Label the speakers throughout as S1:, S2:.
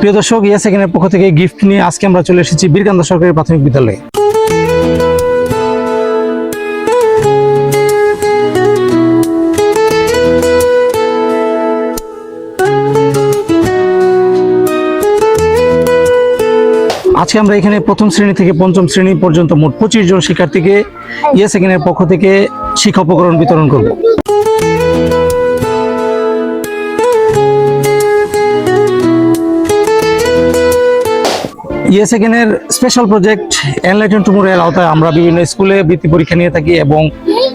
S1: প্রিয় দর্শক ইয়া সেকেন্ডের পক্ষ থেকে গিফট নিয়ে আজকে আমরা চলে এসেছি বীরকান্দা সরকারি প্রাথমিক বিদ্যালয়ে। আজকে আমরা এখানে প্রথম শ্রেণি থেকে পঞ্চম শ্রেণি পর্যন্ত মোট পঁচিশ জন শিক্ষার্থীকে ইয়া সেকেন্ডের পক্ষ থেকে শিক্ষা উপকরণ বিতরণ করব। ইয়ে সেকেন্ডের স্পেশাল প্রজেক্ট এনলাইটেন টুমোরের আওতায় আমরা বিভিন্ন স্কুলে বৃত্তি পরীক্ষা নিয়ে থাকি এবং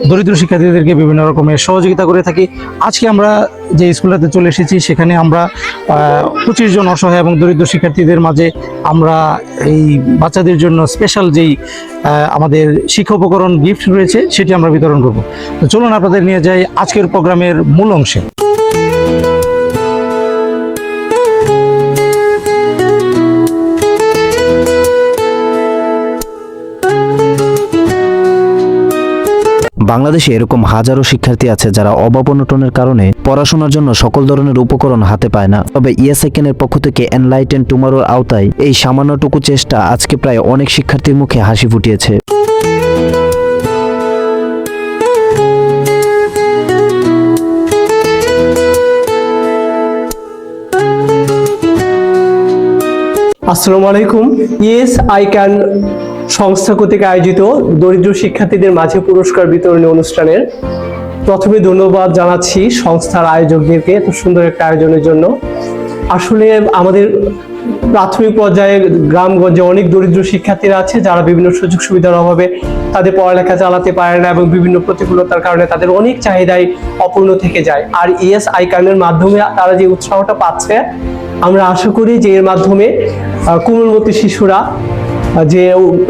S1: দরিদ্র শিক্ষার্থীদেরকে বিভিন্ন রকমের সহযোগিতা করে থাকি। আজকে আমরা যে স্কুলটাতে চলে এসেছি, সেখানে আমরা পঁচিশ জন অসহায় এবং দরিদ্র শিক্ষার্থীদের মাঝে আমরা এই বাচ্চাদের জন্য স্পেশাল যেই আমাদের শিক্ষা উপকরণ গিফট রয়েছে, সেটি আমরা বিতরণ করব। তো চলুন আপনাদের নিয়ে যাই আজকের প্রোগ্রামের মূল অংশে।
S2: বাংলাদেশে এরকম হাজারো শিক্ষার্থী আছে যারা অভাব অনটনের কারণে পড়াশোনার জন্য সকল ধরনের উপকরণ হাতে পায় না। তবে ইয়েসেকেনের পক্ষ থেকে এনলাইটেন টুমারোর আওতায় এই সামান্যটুকু চেষ্টা আজকে প্রায় অনেক শিক্ষার্থীর মুখে হাসি ফুটিয়েছে।
S3: আসসালামু আলাইকুম। ইয়েস আই ক্যান সংস্থা কর্তৃক আয়োজিত দরিদ্র শিক্ষার্থীদের মাঝে পুরস্কার বিতরণী অনুষ্ঠানের প্রথমে ধন্যবাদ জানাচ্ছি সংস্থার আয়োজকদেরকে এত সুন্দর একটা আয়োজনের জন্য। আসলে আমাদের প্রাথমিক পর্যায়ে গ্রামগঞ্জে অনেক দরিদ্র শিক্ষার্থীরা আছে, যারা বিভিন্ন সুযোগ সুবিধার অভাবে তাদের পড়ালেখা চালাতে পারে না এবং বিভিন্ন প্রতিকূলতার কারণে তাদের অনেক চাহিদাই অপূর্ণ থেকে যায়। আর ইএস আইকানের মাধ্যমে তারা যে উৎসাহটা পাচ্ছে, আমরা আশা করি যে এর মাধ্যমে কোমলমতি শিশুরা যে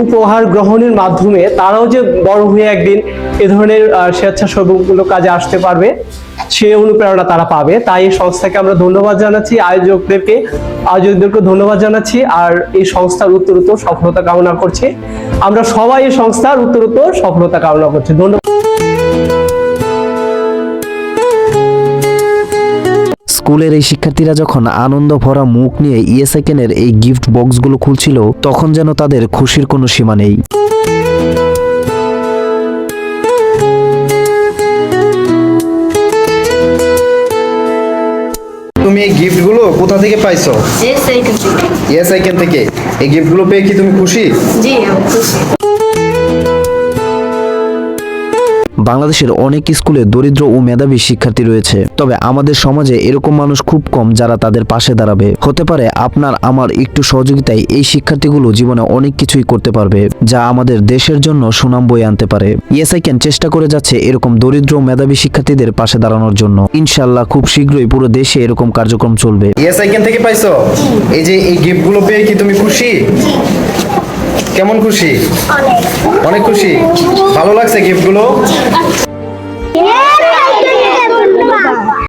S3: উপহার গ্রহণের মাধ্যমে তারাও যে বড় হয়ে একদিন এ ধরনের স্বেচ্ছাসেবকগুলো কাজে আসতে পারবে, সে অনুপ্রেরণা তারা পাবে। তাই এই সংস্থাকে আমরা ধন্যবাদ জানাচ্ছি, আয়োজকদেরকে আয়োজকদেরকে ধন্যবাদ জানাচ্ছি, আর এই সংস্থার উত্তরোত্তর সফলতা কামনা করছি। আমরা সবাই এই সংস্থার উত্তরোত্তর সফলতা কামনা করছি। ধন্যবাদ।
S2: স্কুলের এই শিক্ষার্থীরা যখন আনন্দ ভরা মুখ নিয়ে ইয়েসেকেনের এই গিফট বক্সগুলো খুলছিল তখন যেন তাদের খুশির কোনো সীমা নেই।
S4: তুমি এই গিফটগুলো কোথা থেকে পাইছো? ইয়েস আইকেন থেকে। এই গিফটগুলো পেয়ে কি তুমি খুশি?
S5: জি আমি খুশি।
S2: বাংলাদেশের অনেক স্কুলে দরিদ্র ও মেধাবী শিক্ষার্থী রয়েছে। তবে আমাদের সমাজে এরকম মানুষ খুব কম যারা তাদের পাশে দাঁড়াবে। হতে পারে আপনার, আমার একটু সহযোগিতায় এই শিক্ষার্থীগুলো জীবনে অনেক কিছুই করতে পারবে, যা আমাদের দেশের জন্য সুনাম বয়ে আনতে পারে। ইয়েস আই ক্যান চেষ্টা করে যাচ্ছে এরকম দরিদ্র মেধাবী শিক্ষার্থীদের পাশে দাঁড়ানোর জন্য। ইনশাল্লাহ খুব শীঘ্রই পুরো দেশে এরকম কার্যক্রম চলবে।
S4: ইয়েস আইকেন থেকে পাইছো? এই যে এই গিফটগুলো পেয়ে কি তুমি খুশি? কেমন খুশি? অনেক। খুশি? ভালো লাগছে গিফটগুলো!